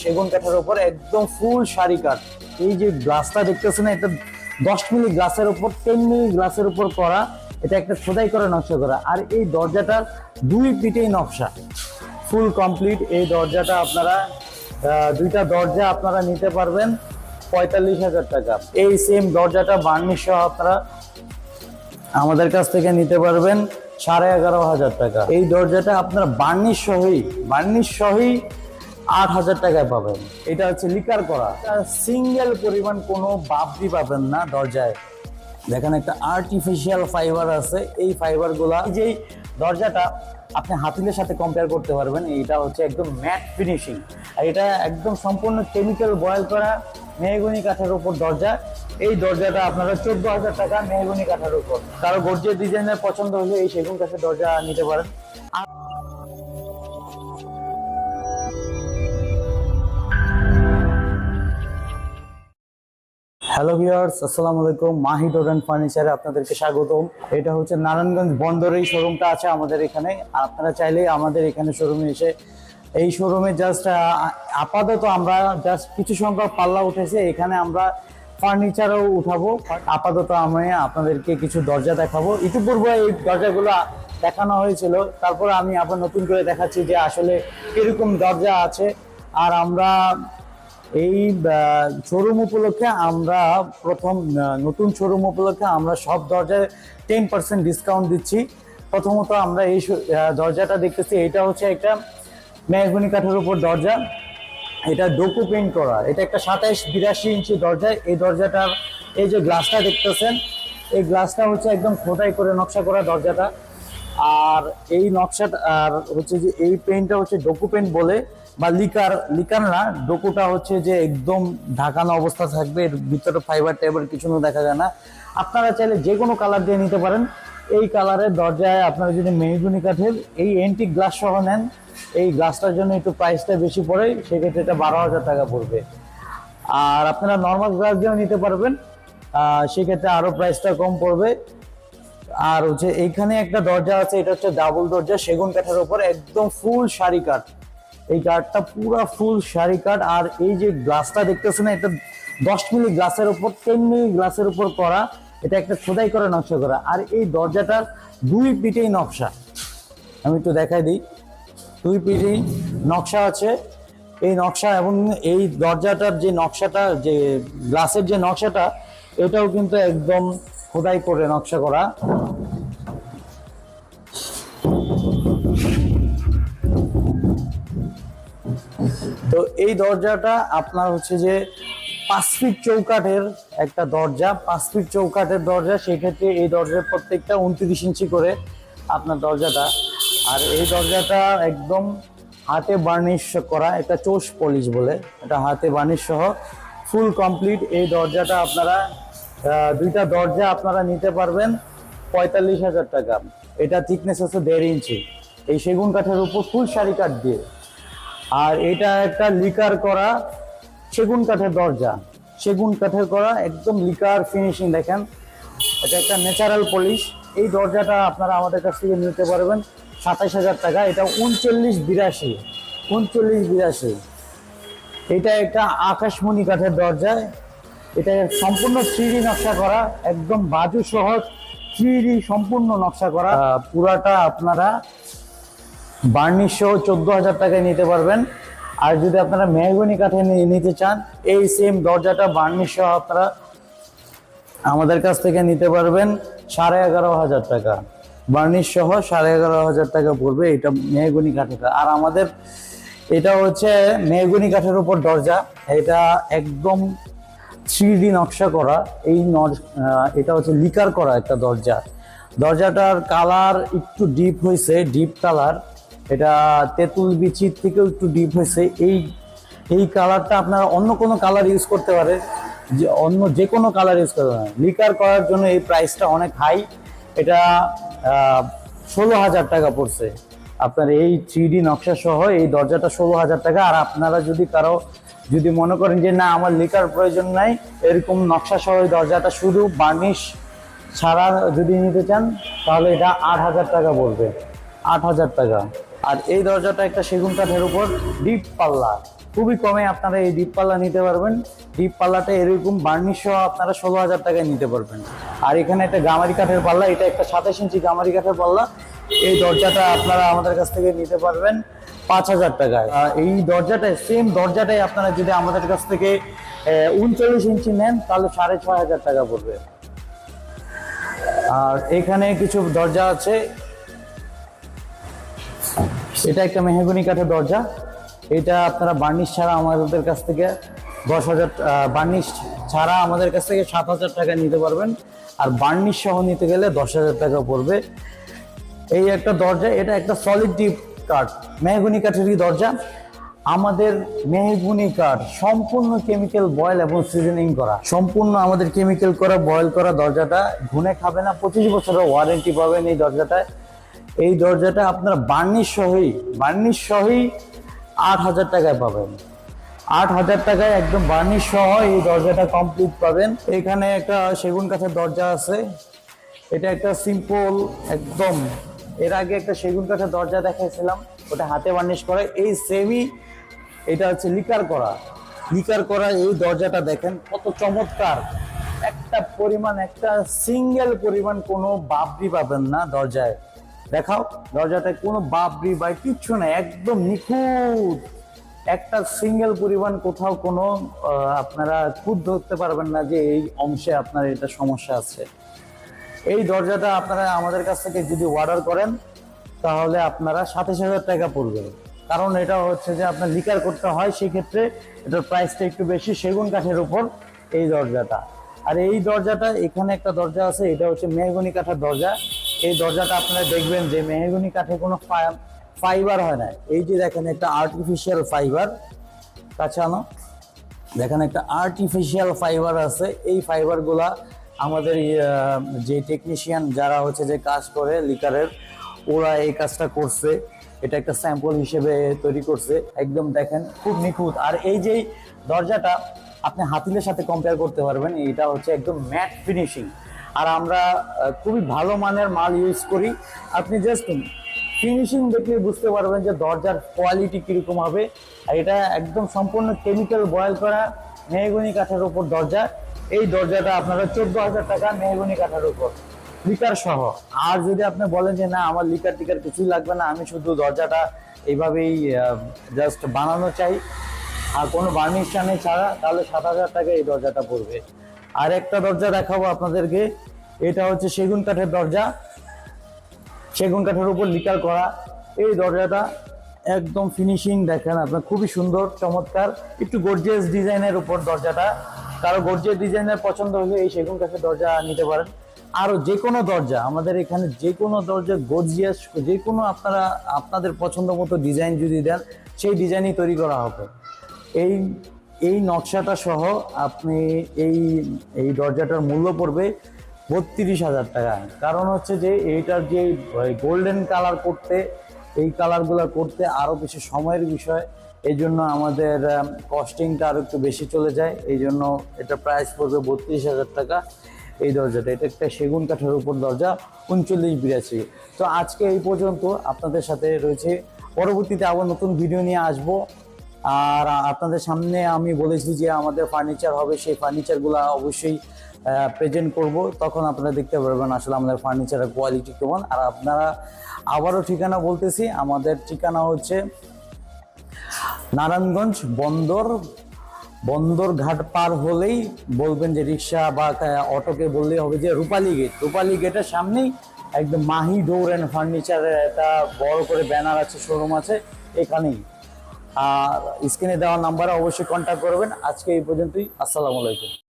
সেগুন কাঠের উপর একদম ফুল শাড়ি কাঠ। এই যে গ্লাসটা দেখতেছেন, এটা দশ মিলি গ্লাসের উপর টেন মিলি গ্লাসের উপর করা, এটা একটা খোদাই করে নকশা করা। আর এই দরজাটার দুই পিঠেই নকশা। ফুল কমপ্লিট এই দরজাটা আপনারা দুইটা দরজা আপনারা নিতে পারবেন পঁয়তাল্লিশ হাজার টাকা। এই সেম দরজাটা বার্নিশ সহ আপনারা আমাদের কাছ থেকে নিতে পারবেন সাড়ে এগারো হাজার টাকা। এই দরজাটা আপনার বার্নিশ সহই বার্নিশ সহই আট হাজার টাকায় পাবেন। এটা হচ্ছে লিকার করা। সিঙ্গেল পরিমাণ কোনো বাবদি পাবেন না দরজায়। দেখেন একটা আর্টিফিশিয়াল ফাইবার আছে। এই ফাইবারগুলা এই যেই দরজাটা আপনি হাতিলের সাথে কম্পেয়ার করতে পারবেন এটা হচ্ছে একদম ম্যাট ফিনিশিং আর এটা একদম সম্পূর্ণ কেমিক্যাল বয়েল করা মেহগুনি কাঠের উপর দরজা। এই দরজাটা আপনারা চোদ্দ হাজার টাকা মেহগুনি কাঠের উপর। কারও গর্জিয়াস ডিজাইনের পছন্দ হলে এই সেগুন কাঠের দরজা নিতে পারেন। আর হ্যালো ভিউয়ার্স আসসালামু আলাইকুম। মাহি ডোর ফার্নিচারে আপনাদেরকে স্বাগতম। এটা হচ্ছে নারায়ণগঞ্জ বন্দরের শোরুমটা আছে আমাদের এখানে। আপনারা চাইলে আমাদের এখানে শোরুমে এসে এই শোরুমে জাস্ট আপাতত আমরা জাস্ট কিছু সংখ্যক পাল্লা উঠেছে। এখানে আমরা ফার্নিচারও উঠাবো। আপাতত আমি আপনাদেরকে কিছু দরজা দেখাবো। ইতিপূর্বে এই দরজাগুলো দেখানো হয়েছিল। তারপর আমি আবার নতুন করে দেখাচ্ছি যে আসলে কীরকম দরজা আছে। আর আমরা এই শোরুম উপলক্ষে আমরা প্রথম নতুন শোরুম উপলক্ষে আমরা সব দরজায় টেন পার্সেন্ট ডিসকাউন্ট দিচ্ছি। প্রথমত আমরা এই দরজাটা দেখতেছি, এটা হচ্ছে একটা মেহগুনি কাঠের উপর দরজা। এটা ডোকু পেইন্ট করা। এটা একটা সাতাইশ, বিরাশি ইঞ্চি দরজা। এই দরজাটার, এই যে গ্লাসটা দেখতেছেন, এই গ্লাসটা হচ্ছে একদম খোদাই করে নকশা করা দরজাটা। আর এই নকশাটা, আর হচ্ছে যে এই পেইন্টটা হচ্ছে ডোকু পেইন্ট বলে। বা লিকার লিকার না, ডোকুটা হচ্ছে যে একদম ঢাকানো অবস্থা থাকবে, এর ভিতরে ফাইবার টাইবার কিছু দেখা যায় না। আপনারা চাইলে যে কোনো কালার দিয়ে নিতে পারেন। এই কালারের দরজায় আপনারা যদি মেহগুনি কাঠের এই এন্টিক গ্লাস সহ নেন, এই গ্লাসটার জন্য একটু প্রাইসটা বেশি পড়ে, সেক্ষেত্রে এটা বারো হাজার টাকা পড়বে। আর আপনারা নর্মাল গ্লাস দিয়েও নিতে পারবেন সেক্ষেত্রে আরও প্রাইসটা কম পড়বে। আর হচ্ছে এইখানে একটা দরজা আছে, এটা হচ্ছে ডাবল দরজা, সেগুন কাঠের উপর একদম ফুল শাড়ি কাঠ। এই কার্ডটা পুরো ফুল শাড়ি কার্ড আর এই যে গ্লাসটা দেখতেছেন এটা দশ মিলি গ্লাসের উপর টেন মিলি গ্লাসের উপর করা, এটা একটা খোদাই করে নকশা করা। আর এই দরজাটার দুই পিঠেই নকশা। আমি একটু দেখাই দিই। দুই পিঠেই নকশা আছে। এই নকশা এবং এই দরজাটার যে নকশাটা, যে গ্লাসের যে নকশাটা, এটাও কিন্তু একদম খোদাই করে নকশা করা। তো এই দরজাটা আপনার হচ্ছে যে পাঁচ ফিট চৌকাঠের একটা দরজা, পাঁচ ফিট চৌকাঠের দরজা, সেক্ষেত্রে এই দরজার প্রত্যেকটা উনত্রিশ ইঞ্চি করে আপনার দরজাটা। আর এই দরজাটা একদম হাতে বার্নিশ করা, একটা চোষ পলিশ বলে, এটা হাতে বার্নিশ সহ ফুল কমপ্লিট এই দরজাটা আপনারা দুইটা দরজা আপনারা নিতে পারবেন পঁয়তাল্লিশ হাজার টাকা। এটা থিকনেস আছে দেড় ইঞ্চি। এই সেগুন কাঠের উপর ফুল শাড়ি কাঠ দিয়ে। আর এটা একটা লিকার করা সেগুন কাঠের দরজা। সেগুন কাঠের করা একদম লিকার ফিনিশিং দেখেন। এটা একটা ন্যাচারাল পলিশ এই দরজাটা আপনারা আমাদের কাছ থেকে নিতে পারবেন সাতাইশ হাজার টাকা। এটা উনচল্লিশ বিরাশি। উনচল্লিশ বিরাশি। এটা একটা আকাশমণি কাঠের দরজা। এটা সম্পূর্ণ থ্রি নকশা করা, একদম বাজু সহ থ্রি সম্পূর্ণ নকশা করা। পুরাটা আপনারা বার্নিশ সহ চোদ্দ হাজার টাকায় নিতে পারবেন। আর যদি আপনারা মেহগনি কাঠে নিতে চান, এই সেম দরজাটা বার্নিশ সহ আপনারা আমাদের কাছ থেকে নিতে পারবেন সাড়ে এগারো হাজার টাকা। বার্নিশ সহ সাড়ে এগারো হাজার টাকা পড়বে এটা মেহগনি কাঠের। আর আমাদের এটা হচ্ছে মেহগনি কাঠের উপর দরজা। এটা একদম থ্রি ডি নকশা করা। এই এটা হচ্ছে লিকার করা একটা দরজা। দরজাটার কালার একটু ডিপ হয়েছে ডিপ কালার এটা তেঁতুল বিচির থেকেও একটু ডিপ হয়েছে। এই এই কালারটা আপনারা অন্য কোনো কালার ইউজ করতে পারে, যে অন্য যে কোনো কালার ইউজ করতে পারেন। লিকার করার জন্য এই প্রাইসটা অনেক হাই এটা ষোলো হাজার টাকা পড়ছে। আপনার এই থ্রি ডি নকশা সহ এই দরজাটা ষোলো হাজার টাকা। আর আপনারা যদি কারও, যদি মনে করেন যে, না, আমার লিকার প্রয়োজন নাই, এরকম নকশা সহ এই দরজাটা শুধু বার্নিশ ছাড়া যদি নিতে চান, তাহলে এটা আট হাজার টাকা পড়বে। আট হাজার টাকা। আর এই দরজাটা একটা সেগুন কাঠের উপর ডিপ পাল্লা। খুবই কমে আপনারা এই ডিপ পাল্লা নিতে পারবেন। ডিপ পাল্লাটা এরকম বার্নিশ সহ আপনারা ষোলো হাজার টাকায় নিতে পারবেন। আর এখানে একটা গামারি কাঠের পাল্লা, এটা একটা সাতাশ ইঞ্চি গামারি কাঠের পাল্লা। এই দরজাটা আপনারা আমাদের কাছ থেকে নিতে পারবেন পাঁচ হাজার টাকায়। এই দরজাটায় সেম দরজাটাই আপনারা যদি আমাদের কাছ থেকে উনচল্লিশ ইঞ্চি নেন, তাহলে সাড়ে ছয় হাজার টাকা পড়বে। আর এখানে কিছু দরজা আছে। এটা একটা মেহগনি কাঠের দরজা। এটা আপনারা বার্নিশ ছাড়া আমাদের কাছ থেকে দশ হাজার বার্নিশ ছাড়া আমাদের কাছ থেকে সাত হাজার টাকা নিতে পারবেন। আর বার্নিশ সহ নিতে গেলে দশ হাজার টাকা পড়বে। এই একটা দরজা, এটা একটা সলিড ডিপ কাঠ মেহগুনি কাঠেরই দরজা। আমাদের মেহগুনি কাঠ সম্পূর্ণ কেমিক্যাল বয়েল এবং সিজনিং করা। সম্পূর্ণ আমাদের কেমিক্যাল করা বয়েল করা দরজাটা ঘুনে খাবে না। পঁচিশ বছরের ওয়ারেন্টি পাবেন এই দরজাটায়। এই দরজাটা আপনারা বার্নিশ সহই বার্নিশ সহই আট হাজার টাকায় পাবেন। আট হাজার টাকায় একদম বার্নিশ সহ এই দরজাটা কমপ্লিট পাবেন। এখানে একটা সেগুন কাঠের দরজা আছে। এটা একটা সিম্পল একদম। এর আগে একটা সেগুন কাঠের দরজা দেখাইছিলাম, ওটা হাতে বার্নিশ করে। এই সেমি এটা হচ্ছে লিকার করা। লিকার করা এই দরজাটা দেখেন, কত চমৎকার। একটা পরিমাণ, একটা সিঙ্গেল পরিমাণ কোনো বাবরি পাবেন না দরজায়। দেখাও দরজাটায় কোনো বাবরি বা কিচ্ছু না একদম নিখুঁত। একটা সিঙ্গেল পরিমাণ কোথাও কোনো আপনারা খুদ ধরতে পারবেন না যে এই অংশে আপনার এটা সমস্যা আছে। এই দরজাটা আপনারা আমাদের কাছ থেকে যদি অর্ডার করেন, তাহলে আপনারা সাতাশ হাজার টাকা পড়বে। কারণ এটা হচ্ছে যে আপনার লিকার করতে হয় সেক্ষেত্রে এটার প্রাইসটা একটু বেশি, সেগুন কাঠের উপর এই দরজাটা। আর এই দরজাটা, এখানে একটা দরজা আছে, এটা হচ্ছে মেহগনি কাঠের দরজা। এই দরজাটা আপনারা দেখবেন যে মেহগনি কাঠে কোনো ফাইবার হয় না। এই যে দেখেন একটা আর্টিফিশিয়াল ফাইবার কাছে আনো দেখেন একটা আর্টিফিশিয়াল ফাইবার আছে। এই ফাইবারগুলা আমাদের যে টেকনিশিয়ান যারা হচ্ছে যে কাজ করে লিকারের ওরা এই কাজটা করছে। এটা একটা স্যাম্পল হিসেবে তৈরি করছে। একদম দেখেন খুব নিখুঁত। আর এই যে দরজাটা আপনি হাতিলের সাথে কম্পেয়ার করতে পারবেন, এটা হচ্ছে একদম ম্যাট ফিনিশিং আর আমরা খুবই ভালো মানের মাল ইউজ করি। আপনি জাস্ট ফিনিশিং দেখলে বুঝতে পারবেন যে দরজার কোয়ালিটি কীরকম হবে। আর এটা একদম সম্পূর্ণ কেমিক্যাল বয়েল করা মেহগনি কাঠের উপর দরজা। এই দরজাটা আপনারা চোদ্দ হাজার টাকা মেহগনি কাঠের উপর। লিকার সহ। আর যদি আপনি বলেন যে না, আমার লিকার টিকার কিছুই লাগবে না, আমি শুধু দরজাটা এইভাবেই জাস্ট বানানো চাই। আর কোনো বার্নিশ টানে ছাড়া, তাহলে সাত হাজার টাকা এই দরজাটা পড়বে। আর একটা দরজা দেখাবো আপনাদেরকে। এটা হচ্ছে সেগুন কাঠের দরজা। সেগুন কাঠের উপর লিকার করা। এই দরজাটা একদম ফিনিশিং দেখেন আপনার, খুবই সুন্দর, চমৎকার, একটু গর্জিয়াস ডিজাইনের উপর দরজাটা। কারও গর্জিয়াস ডিজাইনের পছন্দ হলে এই সেগুন কাঠের দরজা নিতে পারেন। আরও যে কোনো দরজা, আমাদের এখানে যে কোনো দরজা গর্জিয়াস যে কোনো আপনারা, আপনাদের পছন্দ মতো ডিজাইন যদি দেন, সেই ডিজাইনই তৈরি করা হবে। এই এই নকশাটা সহ আপনি এই এই দরজাটার মূল্য পড়বে বত্রিশ হাজার টাকা। কারণ হচ্ছে যে এইটার যে গোল্ডেন কালার করতে, এই কালারগুলো করতে আরও বেশি সময়ের বিষয়। এই জন্য আমাদের কস্টিংটা আরও একটু বেশি চলে যায়। এই জন্য এটা প্রাইস পড়বে বত্রিশ হাজার টাকা এই দরজাটা। এটা একটা সেগুন কাঠের উপর দরজা, উনচল্লিশ বিরাশি। তো আজকে এই পর্যন্ত আপনাদের সাথে রয়েছে। পরবর্তীতে আবার নতুন ভিডিও নিয়ে আসব। আর আপনাদের সামনে আমি বলেছি যে আমাদের ফার্নিচার হবে। সেই ফার্নিচারগুলো অবশ্যই প্রেজেন্ট করব, তখন আপনারা দেখতে পারবেন আসলে আমাদের ফার্নিচারের কোয়ালিটি কেমন। আর আপনারা আবারও ঠিকানা বলতেছি, আমাদের ঠিকানা হচ্ছে নারায়ণগঞ্জ বন্দর বন্দর ঘাট পার হলেই বলবেন যে রিক্সা বা অটোকে বললেই হবে যে রূপালী গেট রূপালী গেটের সামনেই একদম মাহি ডোর অ্যান্ড ফার্নিচারের একটা বড় করে ব্যানার আছে শোরুম আছে, এখানেই। আর স্ক্রিনে দেওয়া নাম্বারে অবশ্যই কন্ট্যাক্ট করবেন। আজকে এই পর্যন্তই, আসসালামু আলাইকুম।